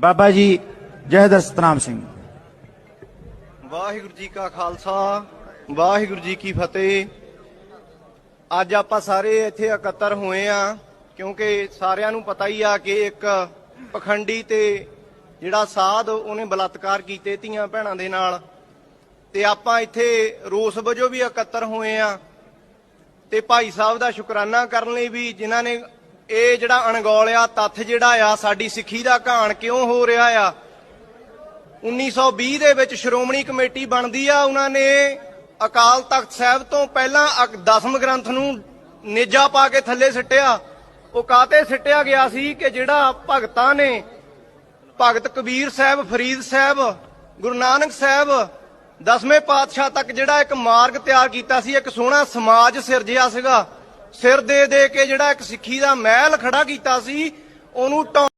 ਬਾਬਾ ਜੀ ਜਹਦਰ ਸਤਨਾਮ ਸਿੰਘ। ਵਾਹਿਗੁਰੂ ਜੀ ਕਾ ਖਾਲਸਾ, ਵਾਹਿਗੁਰੂ ਜੀ ਕੀ ਫਤਿਹ। ਅੱਜ ਆਪਾਂ ਸਾਰੇ ਇੱਥੇ ਇਕੱਤਰ ਹੋਏ ਆ, ਕਿਉਂਕਿ ਸਾਰਿਆਂ ਨੂੰ ਪਤਾ ਹੀ ਆ ਕਿ ਇੱਕ ਪਖੰਡੀ ਤੇ ਜਿਹੜਾ ਸਾਧ, ਉਹਨੇ ਬਲਾਤਕਾਰ ਕੀਤੇ ਧੀਆਂ ਭੈਣਾਂ ਦੇ ਨਾਲ। ਤੇ ਆਪਾਂ ਇੱਥੇ ਰੋਸ ਵਜੋਂ ਵੀ ਇਕੱਤਰ ਹੋਏ ਆ। ਤੇ ਭਾਈ ਸਾਹਿਬ ਦਾ ਸ਼ੁਕਰਾਨਾ ਕਰਨ ਲਈ ਵੀ ਜਿਨ੍ਹਾਂ ਨੇ ਇਹ ਜਿਹੜਾ ਅਣਗੌਲਿਆ ਤੱਥ ਜਿਹੜਾ ਆ, ਸਾਡੀ ਸਿੱਖੀ ਦਾ ਘਾਣ ਕਿਉਂ ਹੋ ਰਿਹਾ ਆ? 1920 ਦੇ ਵਿੱਚ ਸ਼੍ਰੋਮਣੀ ਕਮੇਟੀ ਬਣਦੀ ਆ, ਉਹਨਾਂ ਨੇ ਅਕਾਲ ਤਖਤ ਸਾਹਿਬ ਤੋਂ ਪਹਿਲਾਂ ਅਕ- ਦਸਮ ਗ੍ਰੰਥ ਨੂੰ ਨੇਜਾ ਪਾ ਕੇ ਥੱਲੇ ਸਿੱਟਿਆ। ਉਹ ਕਾਤੇ ਸਿੱਟਿਆ ਗਿਆ ਸੀ ਕਿ ਜਿਹੜਾ ਭਗਤਾਂ ਨੇ ਭਗਤ ਕਬੀਰ ਸਾਹਿਬ, ਫਰੀਦ ਸਾਹਿਬ, ਗੁਰੂ ਨਾਨਕ ਸਾਹਿਬ, ਦਸਵੇਂ ਪਾਤਸ਼ਾਹ ਤੱਕ ਜਿਹੜਾ ਇੱਕ ਮਾਰਗ ਤਿਆਰ ਕੀਤਾ ਸੀ, ਇੱਕ ਸੋਹਣਾ ਸਮਾਜ ਸਿਰਜਿਆ ਸੀਗਾ। ਸਿਰ ਦੇ ਦੇ ਕੇ ਜਿਹੜਾ ਇੱਕ ਸਿੱਖੀ ਦਾ ਮਹਿਲ ਖੜਾ ਕੀਤਾ ਸੀ ਉਹਨੂੰ ਢਾਉਣ